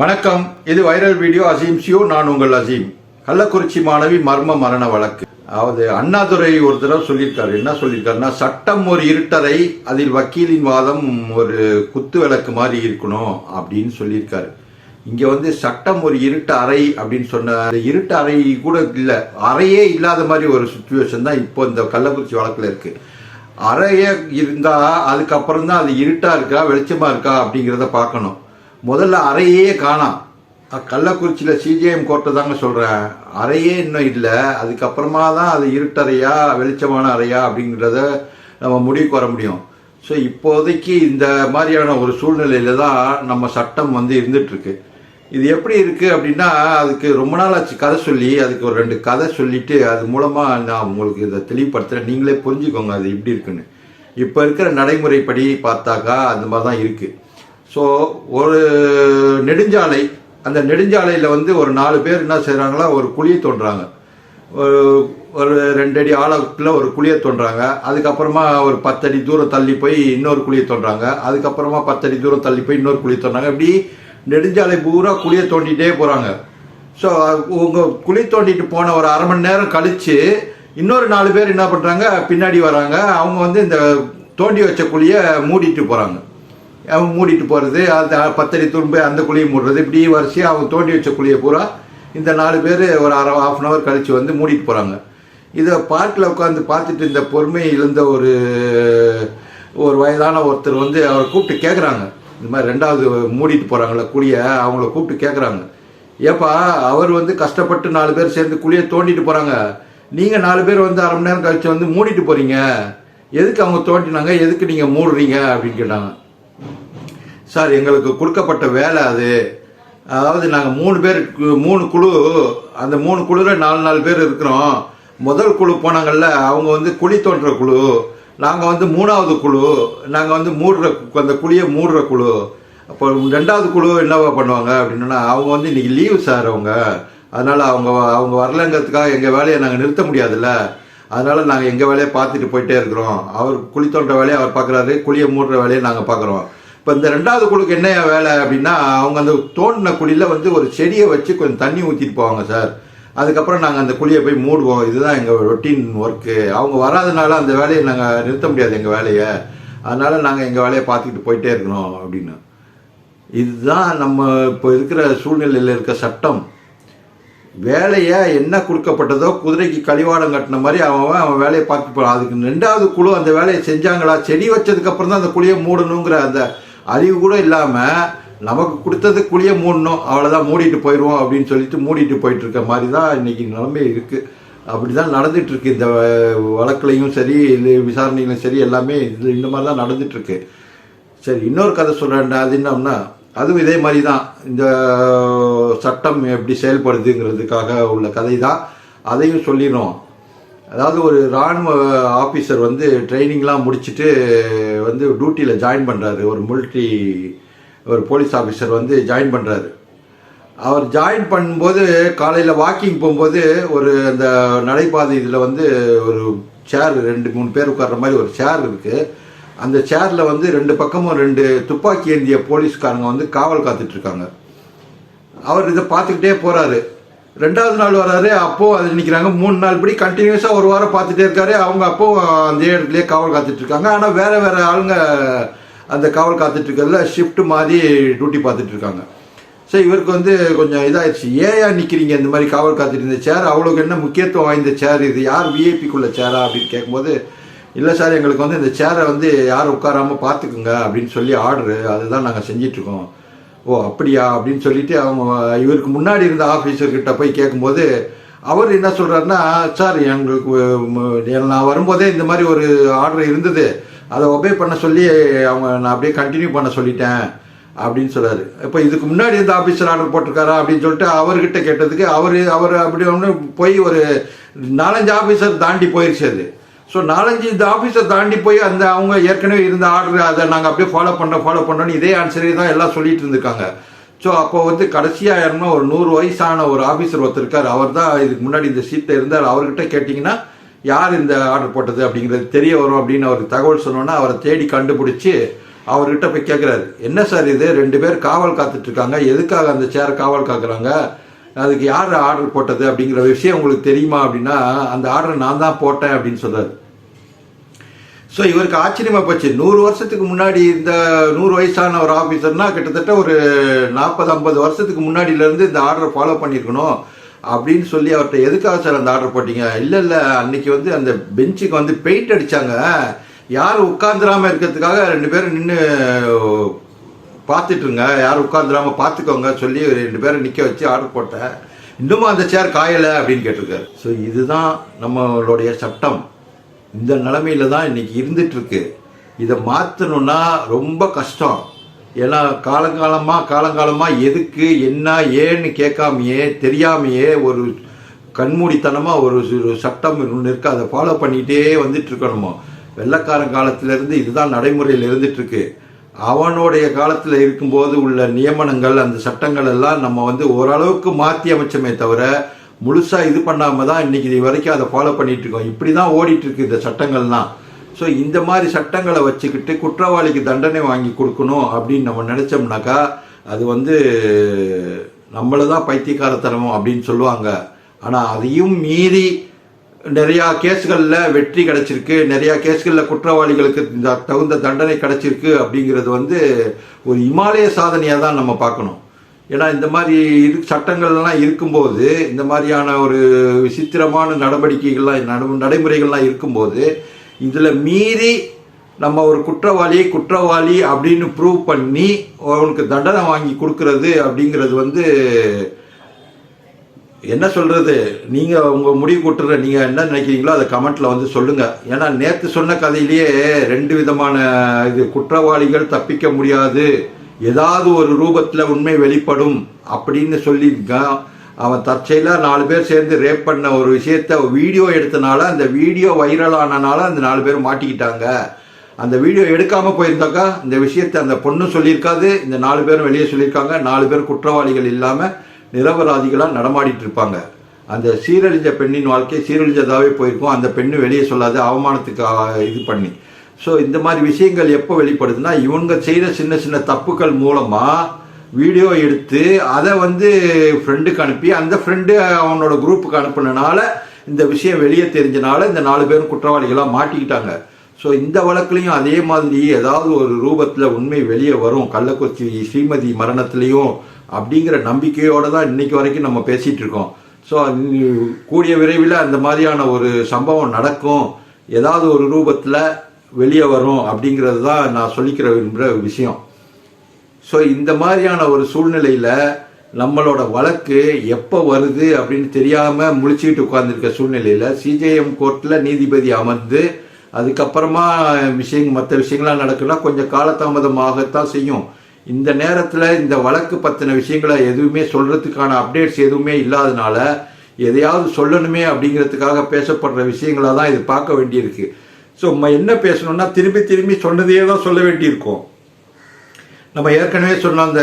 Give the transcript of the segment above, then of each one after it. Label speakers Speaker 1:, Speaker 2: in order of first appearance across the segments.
Speaker 1: வணக்கம். இது viral video Azeem சியோ நான் உங்கள் அசீம். கள்ளக்குறிச்சி மாணவி மர்ம மரண வழக்கு. அதாவது அண்ணாதுரை ஒரு தடவை சொல்லியிருக்காரு. என்ன சொல்லியிருக்காருன்னா சட்டம் ஒரு இருட்டறை அதில் வக்கீலின் வாதம் ஒரு குத்து விளக்கு மாதிரி இருக்கணும் அப்படின்னு சொல்லியிருக்காரு. இங்க வந்து சட்டம் ஒரு இருட்டு அறை அப்படின்னு சொன்ன அந்த இருட்டு அறை கூட இல்லை அறையே இல்லாத மாதிரி ஒரு சுச்சுவேஷன் தான் இப்போ இந்த கள்ளக்குறிச்சி வழக்கில் இருக்கு. அறையே இருந்தா அதுக்கப்புறம் தான் அது இருட்டா இருக்கா வெளிச்சமா இருக்கா அப்படிங்கிறத பார்க்கணும். முதல்ல அறையே காணாம். கள்ளக்குறிச்சியில் சிஜிஎம் கோர்ட்டை தாங்க சொல்கிறேன் அறையே இன்னும் இல்லை. அதுக்கப்புறமா தான் அது இருட்டறையா வெளிச்சமான அறையா அப்படிங்கிறத நம்ம முடிவுக்கு வர முடியும். ஸோ இப்போதைக்கு இந்த மாதிரியான ஒரு சூழ்நிலையில் தான் நம்ம சட்டம் வந்து இருந்துகிட்ருக்கு இது எப்படி இருக்குது அப்படின்னா அதுக்கு ரொம்ப நாள் ஆச்சு கதை சொல்லி அதுக்கு ஒரு ரெண்டு கதை சொல்லிவிட்டு அது மூலமாக நான் உங்களுக்கு இதை தெளிவுபடுத்துகிறேன் நீங்களே புரிஞ்சுக்கோங்க அது எப்படி இருக்குன்னு. இப்போ இருக்கிற நடைமுறைப்படி பார்த்தாக்கா அந்த மாதிரி தான் இருக்குது ஸோ ஒரு நெடுஞ்சாலை அந்த நெடுஞ்சாலையில் வந்து ஒரு நாலு பேர் என்ன செய்கிறாங்களா ஒரு குழியை தோன்றாங்க ஒரு ஒரு ரெண்டு அடி ஆழத்தில் ஒரு குழியை தோன்றாங்க அதுக்கப்புறமா ஒரு பத்தடி தூரம் தள்ளி போய் இன்னொரு குழியை தோன்றாங்க அதுக்கப்புறமா பத்தடி தூரம் தள்ளி போய் இன்னொரு குழியை தோன்றாங்க இப்படி நெடுஞ்சாலை பூரா குழியை தோண்டிகிட்டே போகிறாங்க ஸோ உங்கள் குழி தோண்டிட்டு போன ஒரு அரை மணி நேரம் கழித்து இன்னொரு நாலு பேர் என்ன பண்ணுறாங்க பின்னாடி வராங்க. அவங்க வந்து இந்த தோண்டி வச்ச குழியை மூடிட்டு போகிறாங்க மூடிட்டு போகிறது அந்த பத்தடி துரும்பு அந்த குழியை மூடுறது இப்படி வரிசையாக அவங்க தோண்டி வச்ச குழியை பூரா இந்த நாலு பேர் ஒரு அரை ஹாஃப் அன் ஹவர் கழித்து வந்து மூடிட்டு போகிறாங்க இதை பார்க்கில் உட்காந்து பார்த்துட்டு இந்த பொறுமையை இழந்த ஒரு ஒரு வயதான ஒருத்தர் வந்து அவரை கூப்பிட்டு கேட்குறாங்க இந்த மாதிரி ரெண்டாவது மூடிட்டு போகிறாங்களே குழியை அவங்கள கூப்பிட்டு கேட்குறாங்க ஏப்பா அவர் வந்து கஷ்டப்பட்டு நாலு பேர் சேர்ந்து குழியை தோண்டிட்டு போகிறாங்க நீங்கள் நாலு பேர் வந்து அரை மணி நேரம் கழித்து வந்து மூடிட்டு போகிறீங்க எதுக்கு அவங்க தோண்டினாங்க? எதுக்கு நீங்கள் மூடுறீங்க? அப்படின்னு கேட்டாங்க. சார் எங்களுக்கு கொடுக்கப்பட்ட வேலை அது. அதாவது நாங்கள் மூணு பேர் மூணு குழு அந்த மூணு குழுவில் நாலு நாலு பேர் இருக்கிறோம். முதல் குழு போனாங்கல்ல அவங்க வந்து குழி தோன்ற குழு. நாங்கள் வந்து மூணாவது குழு. நாங்கள் வந்து மூடுற அந்த குழியை மூடுற குழு. அப்போ ரெண்டாவது குழு என்னவா பண்ணுவாங்க அப்படின்னா அவங்க வந்து இன்னைக்கு லீவு சார் அவங்க. அதனால் அவங்க அவங்க வரலங்கிறதுக்காக எங்கள் வேலையை நாங்கள் நிறுத்த முடியாதுல்ல. அதனால் நாங்கள் எங்கள் வேலையை பார்த்துட்டு போயிட்டே இருக்கிறோம். அவர் குழி தோன்ற வேலையை அவர் பார்க்குறாரு குழியை மூடுற வேலையை நாங்கள் பார்க்குறோம். இப்போ இந்த ரெண்டாவது குழுக்கு என்ன வேலை அப்படின்னா அவங்க அந்த தோண்டின குழியில் வந்து ஒரு செடியை வச்சு கொஞ்சம் தண்ணி ஊற்றிட்டு போவாங்க சார். அதுக்கப்புறம் நாங்கள் அந்த குழியை போய் மூடுவோம். இதுதான் எங்கள் ரொட்டீன் ஒர்க்கு அவங்க வராதனால அந்த வேலையை நாங்கள் நிறுத்த முடியாது எங்கள் வேலையை. அதனால நாங்கள் எங்கள் வேலையை பார்த்துக்கிட்டு போயிட்டே இருக்கணும் அப்படின்னு. இதுதான் நம்ம இப்போ இருக்கிற சூழ்நிலையில் இருக்க சட்டம். வேலையை என்ன கொடுக்கப்பட்டதோ குதிரைக்கு கழிவாடம் கட்டின மாதிரி அவன் அவன் வேலையை பார்த்து போகிறான் அதுக்கு ரெண்டாவது குழு அந்த வேலையை செஞ்சாங்களா? செடி வச்சதுக்கப்புறம் தான் அந்த குழியை மூடணுங்கிற அந்த அறிவு கூட இல்லாமல் நமக்கு கொடுத்தது குழியை மூடணும் அவ்வளோதான் மூடிட்டு போயிடுவோம் அப்படின்னு சொல்லிட்டு மூடிட்டு போயிட்டு இருக்க மாதிரி தான் இன்றைக்கி நிலைமை இருக்குது அப்படி தான் நடந்துகிட்ருக்கு இந்த வழக்குலையும் சரி இது விசாரணைகளும் சரி எல்லாமே இது இந்த மாதிரி தான் நடந்துகிட்ருக்கு சரி இன்னொரு கதை சொல்கிறேன் அது என்னம்னா அதுவும் இதே மாதிரி தான் இந்த சட்டம் எப்படி செயல்படுதுங்கிறதுக்காக உள்ள கதை தான் அதையும் சொல்லிடும் அதாவது ஒரு இராணுவ ஆஃபீஸர் வந்து ட்ரைனிங்லாம் முடிச்சுட்டு வந்து டியூட்டியில் ஜாயின் பண்ணுறாரு ஒரு மிலிட்ரி ஒரு போலீஸ் ஆஃபீஸர் வந்து ஜாயின் பண்ணுறாரு அவர் ஜாயின் பண்ணும்போது காலையில் வாக்கிங் போகும்போது ஒரு அந்த நடைபாதை இதில் வந்து ஒரு சேர் ரெண்டு மூணு பேர் உட்கார்ற மாதிரி ஒரு சேர் இருக்குது அந்த சேரில் வந்து ரெண்டு பக்கமும் ரெண்டு துப்பாக்கி ஏந்திய போலீஸ்காரங்க வந்து காவல் காத்துட்ருக்காங்க அவர் இதை பார்த்துக்கிட்டே போகிறாரு ரெண்டாவது நாள் வராரு அப்போ அது நிற்கிறாங்க மூணு நாள் படி கண்டினியூஸாக ஒரு வாரம் பார்த்துட்டே இருக்காரு. அவங்க அப்போ அந்த இடத்துலயே காவல் காத்துட்டு இருக்காங்க. ஆனால் வேற வேற ஆளுங்க அந்த காவல் காத்துட்டு இருக்கிறதுல ஷிஃப்ட் மாதிரி டியூட்டி பார்த்துட்டு இருக்காங்க. ஸோ இவருக்கு வந்து கொஞ்சம் இதாயிடுச்சு ஏயா நிற்கிறீங்க இந்த மாதிரி காவல் காத்துட்டு இருந்த சேர் அவ்வளோக்கு என்ன முக்கியத்துவம் வாய்ந்த சேர் இது? யார் விஐபிக்குள்ள சேரா அப்படின்னு கேட்கும்போது இல்லை சார் எங்களுக்கு வந்து இந்த சேரை வந்து யாரும் உட்காராமல் பார்த்துக்குங்க அப்படின்னு சொல்லி ஆர்டரு அதுதான் நாங்கள் செஞ்சிட்ருக்கோம் ஓ அப்படியா? அப்படின்னு சொல்லிட்டு அவங்க இவருக்கு முன்னாடி இருந்த ஆஃபீஸர்கிட்ட போய் கேட்கும்போது அவர் என்ன சொல்கிறாருன்னா சார் எங்களுக்கு நான் வரும்போதே இந்த மாதிரி ஒரு ஆர்டர் இருந்தது. அதை ஒபே பண்ண சொல்லி அவங்க நான் அப்படியே கண்டினியூ பண்ண சொல்லிட்டேன். அப்படின்னு சொல்கிறாரு இப்போ இதுக்கு முன்னாடி இந்த ஆஃபீஸர் ஆர்டர் போட்டிருக்காரா? அப்படின்னு சொல்லிட்டு அவர்கிட்ட கேட்டதுக்கு அவர் அவர் அப்படி ஒன்று போய் ஒரு நாலஞ்சு ஆஃபீஸர் தாண்டி போயிருச்சு அது. ஸோ நாலஞ்சு இந்த ஆஃபீஸை தாண்டி போய் அந்த அவங்க ஏற்கனவே இருந்த ஆர்டர் அதை நாங்கள் அப்படியே ஃபாலோ பண்ணுறோம் ஃபாலோ பண்ணோன்னு இதே ஆன்சரே தான் எல்லாம் சொல்லிட்டு இருந்திருக்காங்க. ஸோ அப்போ வந்து கடைசியாக யாருன்னா ஒரு நூறு வயசான ஒரு ஆஃபீஸர் ஒருத்தர் இருக்கார். அவர் தான் இதுக்கு முன்னாடி இந்த சீட்டில் இருந்தார். அவர்கிட்ட கேட்டிங்கன்னா யார் இந்த ஆர்டர் போட்டது? அப்படிங்கிறது தெரிய வரும் அப்படின்னு அவருக்கு தகவல் சொன்னோன்னா அவரை தேடி கண்டுபிடிச்சி அவர்கிட்ட போய் கேட்குறாரு என்ன சார் இது? ரெண்டு பேர் காவல் காத்துட்ருக்காங்க எதுக்காக அந்த சேரை காவல் காக்குறாங்க? அதுக்கு யார் ஆர்டர் போட்டது அப்படிங்கிற விஷயம் உங்களுக்கு தெரியுமா அப்படின்னா அந்த ஆர்டர் நான் தான் போட்டேன் அப்படின்னு சொல்றாரு ஸோ இவருக்கு ஆச்சரியமா போச்சு. நூறு வருஷத்துக்கு முன்னாடி இந்த நூறு வயசான ஒரு ஆஃபீஸர்னா கிட்டத்தட்ட ஒரு நாற்பது ஐம்பது வருஷத்துக்கு முன்னாடியிலேருந்து இந்த ஆர்டரை ஃபாலோ பண்ணியிருக்கணும் அப்படின்னு சொல்லி அவர்கிட்ட எதுக்காக சார் அந்த ஆர்டர் போட்டீங்க? இல்லை இல்லை அன்னைக்கு வந்து அந்த பெஞ்சுக்கு வந்து பெயிண்ட் அடிச்சாங்க. யார் உட்காந்துராம இருக்கிறதுக்காக ரெண்டு பேரும் நின்று பார்த்துட்டுருங்க. யாரும் உட்காந்துடாமல் பார்த்துக்கோங்க சொல்லி ரெண்டு பேரை நிற்க வச்சு ஆர்டர் போட்டேன் இன்னுமும் அந்த சேர் காயலை அப்படின்னு கேட்டிருக்காரு. ஸோ இதுதான் நம்மளுடைய சட்டம். இந்த நிலமையில தான் இன்னைக்கு இருந்துகிட்ருக்கு இதை மாற்றணுன்னா ரொம்ப கஷ்டம். ஏன்னா காலங்காலமாக காலங்காலமாக எதுக்கு என்ன ஏன்னு கேட்காமையே தெரியாமையே ஒரு கண்மூடித்தனமாக ஒரு சட்டம் ஒன்று இருக்குது அதை ஃபாலோ பண்ணிகிட்டே வந்துட்டு இருக்கணுமோ வெள்ளக்காரன் காலத்திலேருந்து இதுதான் நடைமுறையில் இருந்துட்டுருக்கு. அவனுடைய காலத்தில் இருக்கும்போது உள்ள நியமனங்கள் அந்த சட்டங்கள் எல்லாம் நம்ம வந்து ஓரளவுக்கு மாற்றி அமைச்சமே தவிர முழுசாக இது பண்ணாம தான் இன்னைக்கு இது வரைக்கும் அதை ஃபாலோ பண்ணிட்டு இருக்கோம். இப்படி தான் ஓடிட்டு இருக்கு இந்த சட்டங்கள்லாம் ஸோ இந்த மாதிரி சட்டங்களை வச்சுக்கிட்டு குற்றவாளிக்கு தண்டனை வாங்கி கொடுக்கணும் அப்படின்னு நம்ம நினைச்சோம்னாக்கா அது வந்து நம்மளை தான் பைத்தியக்காரத்தனமோ அப்படின்னு சொல்லுவாங்க. ஆனால் அதையும் மீறி நிறையா கேஸ்களில் வெற்றி கிடைச்சிருக்கு. நிறையா கேஸ்களில் குற்றவாளிகளுக்கு இந்த தகுந்த தண்டனை கிடைச்சிருக்கு அப்படிங்கிறது வந்து ஒரு இமாலய சாதனையாக தான் நம்ம பார்க்கணும். ஏன்னா இந்த மாதிரி இரு சட்டங்கள்லாம் இருக்கும்போது இந்த மாதிரியான ஒரு விசித்திரமான நடவடிக்கைகள்லாம் நட நடைமுறைகள்லாம் இருக்கும்போது இதில் மீறி நம்ம ஒரு குற்றவாளி குற்றவாளி அப்படின்னு ப்ரூவ் பண்ணி அவனுக்கு தண்டனை வாங்கி கொடுக்கறது அப்படிங்கிறது வந்து என்ன சொல்கிறது நீங்கள் உங்கள் முடிவு கொட்டுற நீங்கள் என்ன நினைக்கிறீங்களோ அதை கமெண்ட்டில் வந்து சொல்லுங்கள் ஏன்னா நேற்று சொன்ன கதையிலேயே ரெண்டு விதமான இது குற்றவாளிகள் தப்பிக்க முடியாது. ஏதாவது ஒரு ரூபத்தில் உண்மை வெளிப்படும் அப்படின்னு சொல்லியிருக்கான் அவன் தற்செயலாக நாலு பேர் சேர்ந்து ரேப் பண்ண ஒரு விஷயத்த வீடியோ எடுத்தனால அந்த வீடியோ வைரல் ஆனனால அந்த நாலு பேர் மாட்டிக்கிட்டாங்க. அந்த வீடியோ எடுக்காமல் போயிருந்தாக்கா இந்த விஷயத்தை அந்த பொண்ணும் சொல்லியிருக்காது இந்த நாலு பேரும் வெளியே சொல்லியிருக்காங்க. நாலு பேர் குற்றவாளிகள் இல்லாமல் நிரபராதிகளாக நடமாடிட்டு இருப்பாங்க. அந்த சீரழிஞ்ச பெண்ணின் வாழ்க்கை சீரழிஞ்சதாகவே போயிருக்கும். அந்த பெண்ணு வெளியே சொல்லாத அவமானத்துக்கு இது பண்ணி. ஸோ இந்த மாதிரி விஷயங்கள் எப்போ வெளிப்படுதுன்னா இவங்க செய்கிற சின்ன சின்ன தப்புக்கள் மூலமாக வீடியோ எடுத்து அதை வந்து ஃப்ரெண்டுக்கு அனுப்பி அந்த ஃப்ரெண்டு அவனோட குரூப்புக்கு அனுப்புனனால இந்த விஷயம் வெளியே தெரிஞ்சனால இந்த நாலு பேரும் குற்றவாளிகளாக மாட்டிக்கிட்டாங்க. ஸோ இந்த வழக்குலையும் அதே மாதிரி ஏதாவது ஒரு ரூபத்தில் உண்மை வெளியே வரும். கள்ளக்குறிச்சி ஸ்ரீமதி மரணத்துலேயும் அப்படிங்கிற நம்பிக்கையோடு தான் இன்னைக்கு வரைக்கும் நம்ம பேசிகிட்டு இருக்கோம். ஸோ கூடிய விரைவில் அந்த மாதிரியான ஒரு சம்பவம் நடக்கும். ஏதாவது ஒரு ரூபத்தில் வெளியே வரும் அப்படிங்கிறது தான் நான் சொல்லிக்கிற விரும்புகிற விஷயம். ஸோ இந்த மாதிரியான ஒரு சூழ்நிலையில் நம்மளோட வழக்கு எப்போ வருது அப்படின்னு தெரியாமல் முழிச்சுக்கிட்டு உட்காந்துருக்க சூழ்நிலையில் சிஜேஎம் கோர்ட்டில் நீதிபதி அமர்ந்து அதுக்கப்புறமா விஷயங்கள் மற்ற விஷயங்கள்லாம் நடக்குன்னா கொஞ்சம் காலதாமதமாகத்தான் செய்யும். இந்த நேரத்தில் இந்த வழக்கு பற்றின விஷயங்களை எதுவுமே சொல்கிறதுக்கான அப்டேட்ஸ் எதுவுமே இல்லாதனால எதையாவது சொல்லணுமே அப்படிங்கிறதுக்காக பேசப்படுற விஷயங்களாக தான் இது பார்க்க வேண்டியிருக்கு. ஸோ நம்ம என்ன பேசணும்னா திரும்பி திரும்பி சொன்னதையே தான் சொல்ல வேண்டியிருக்கோம். நம்ம ஏற்கனவே சொன்ன அந்த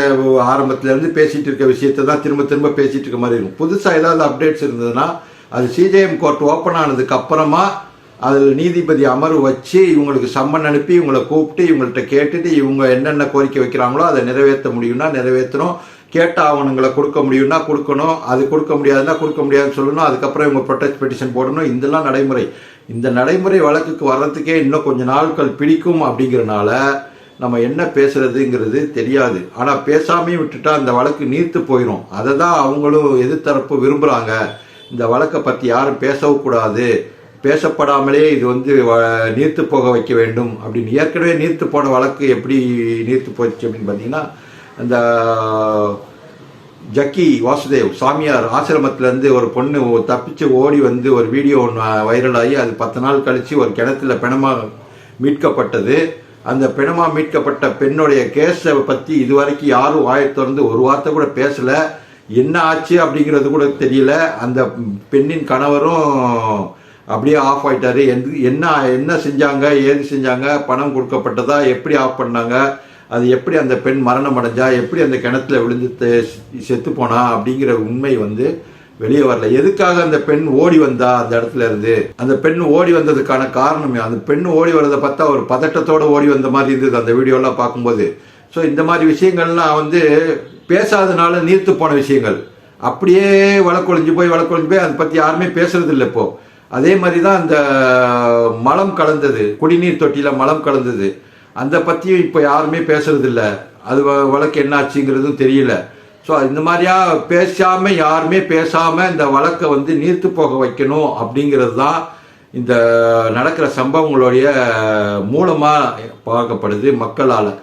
Speaker 1: ஆரம்பத்துலேருந்து இருந்து இருக்க விஷயத்தை தான் திரும்ப திரும்ப பேசிகிட்டு இருக்க மாதிரி இருக்கும். புதுசாக ஏதாவது அப்டேட்ஸ் இருந்ததுன்னா அது சிஜேஎம் கோர்ட் ஓப்பன் ஆனதுக்கு அப்புறமா அதில் நீதிபதி அமர்வு வச்சு இவங்களுக்கு சம்மன் அனுப்பி இவங்களை கூப்பிட்டு இவங்கள்ட்ட கேட்டுட்டு இவங்க என்னென்ன கோரிக்கை வைக்கிறாங்களோ அதை நிறைவேற்ற முடியும்னா நிறைவேற்றணும். கேட்ட ஆவணங்களை கொடுக்க முடியும்னா கொடுக்கணும். அது கொடுக்க முடியாதுன்னா கொடுக்க முடியாதுன்னு சொல்லணும். அதுக்கப்புறம் இவங்க ப்ரொடெக்ட் பெட்டிஷன் போடணும். இதெல்லாம் நடைமுறை. இந்த நடைமுறை வழக்குக்கு வர்றதுக்கே இன்னும் கொஞ்சம் நாட்கள் பிடிக்கும் அப்படிங்கிறனால நம்ம என்ன பேசுறதுங்கிறது தெரியாது. ஆனால் பேசாமையும் விட்டுட்டா அந்த வழக்கு நீர்த்து போயிடும் அதை தான் அவங்களும் எதிர்த்தரப்பு விரும்புகிறாங்க இந்த வழக்கை பற்றி யாரும் பேசவும் கூடாது. பேசப்படாமலே இது வந்து வ- நீர்த்து போக வைக்க வேண்டும் அப்படின்னு. ஏற்கனவே நீர்த்து போன வழக்கு எப்படி நீர்த்து போச்சு அப்படின்னு பார்த்தீங்கன்னா அந்த ஜக்கி வாசுதேவ் சாமியார் ஆசிரமத்திலேருந்து ஒரு பொண்ணு தப்பிச்சு ஓடி வந்து ஒரு வீடியோ ஒன்று வைரல் ஆகி அது பத்து நாள் கழித்து ஒரு கிணத்துல பிணமாக மீட்கப்பட்டது. அந்த பிணமாக மீட்கப்பட்ட பெண்ணுடைய கேஸை பற்றி இதுவரைக்கும் யாரும் வாயை திறந்து ஒரு வார்த்தை கூட பேசலை. என்ன ஆச்சு அப்படிங்கிறது கூட தெரியல. அந்த பெண்ணின் கணவரும் அப்படியே ஆஃப் ஆயிட்டாரு. எந்த- என்ன என்ன செஞ்சாங்க ஏது செஞ்சாங்க பணம் கொடுக்கப்பட்டதா எப்படி ஆஃப் பண்ணாங்க அது எப்படி அந்த பெண் மரணம் அடைஞ்சா எப்படி அந்த கிணத்துல விழுந்து செத்து போனா அப்படிங்கிற உண்மை வந்து வெளியே வரல. எதுக்காக அந்த பெண் ஓடி வந்தா அந்த இடத்துல இருந்து? அந்த பெண் ஓடி வந்ததுக்கான காரணமே அந்த பெண் ஓடி வரதை பார்த்தா ஒரு பதட்டத்தோட ஓடி வந்த மாதிரி இருந்தது அந்த வீடியோலாம் பார்க்கும்போது. ஸோ இந்த மாதிரி விஷயங்கள்லாம் வந்து பேசாதனால நீர்த்து போன விஷயங்கள். அப்படியே வழக்கொழிஞ்சு போய் வழக்கொழிஞ்சு போய் அதை பற்றி யாருமே பேசுறது இல்லை இப்போது அதே மாதிரி தான் அந்த மலம் கலந்தது. குடிநீர் தொட்டியில் மலம் கலந்தது. அந்த பற்றியும் இப்போ யாருமே பேசுறதில்ல. அது வ- வழக்கு என்னாச்சுங்கிறதும் தெரியல. ஸோ இந்த மாதிரியா பேசாமல் யாருமே பேசாமல் இந்த வழக்கை வந்து நீர்த்து போக வைக்கணும் அப்படிங்கிறது தான் இந்த நடக்கிற சம்பவங்களுடைய மூலமாக பார்க்கப்படுது மக்களால்.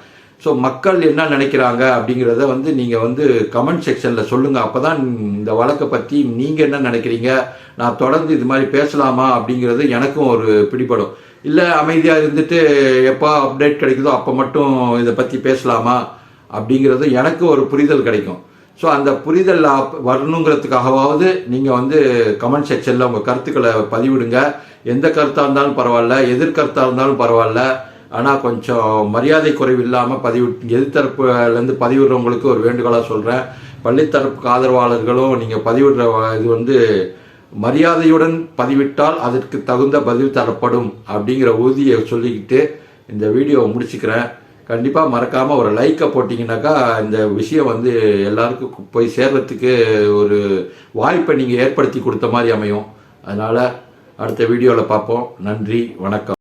Speaker 1: ஸோ மக்கள் என்ன நினைக்கிறாங்க அப்படிங்கிறத வந்து நீங்கள் வந்து கமெண்ட் செக்ஷனில் சொல்லுங்கள் அப்போ தான் இந்த வழக்கை பற்றி நீங்கள் என்ன நினைக்கிறீங்க? நான் தொடர்ந்து இது மாதிரி பேசலாமா அப்படிங்கிறது எனக்கும் ஒரு பிடிபடும். இல்லை அமைதியாக இருந்துட்டு எப்போ அப்டேட் கிடைக்குதோ அப்போ மட்டும் இதை பற்றி பேசலாமா அப்படிங்கிறது எனக்கு ஒரு புரிதல் கிடைக்கும். ஸோ அந்த புரிதல் வரணுங்கிறதுக்காகவாவது நீங்கள் வந்து கமெண்ட் செக்ஷனில் உங்கள் கருத்துக்களை பதிவிடுங்க. எந்த கருத்தாக இருந்தாலும் பரவாயில்ல எதிர்கருத்தாக இருந்தாலும் பரவாயில்ல. ஆனால் கொஞ்சம் மரியாதை குறைவு இல்லாமல் பதிவு எதிர்த்தரப்புலேருந்து பதிவிடுறவங்களுக்கு ஒரு வேண்டுகோளாக சொல்கிறேன் பள்ளித்தரப்புக்கு ஆதரவாளர்களும் நீங்கள் பதிவிடுற இது வந்து மரியாதையுடன் பதிவிட்டால் அதற்கு தகுந்த பதில் தரப்படும் அப்படிங்கிற உறுதியை சொல்லிக்கிட்டு இந்த வீடியோவை முடிச்சுக்கிறேன். கண்டிப்பாக மறக்காமல் ஒரு லைக்கை போட்டிங்கனாக்கா இந்த விஷயம் வந்து எல்லாருக்கும் போய் சேர்றதுக்கு ஒரு வாய்ப்பை நீங்கள் ஏற்படுத்தி கொடுத்த மாதிரி அமையும். அதனால் அடுத்த வீடியோவில் பார்ப்போம். நன்றி வணக்கம்.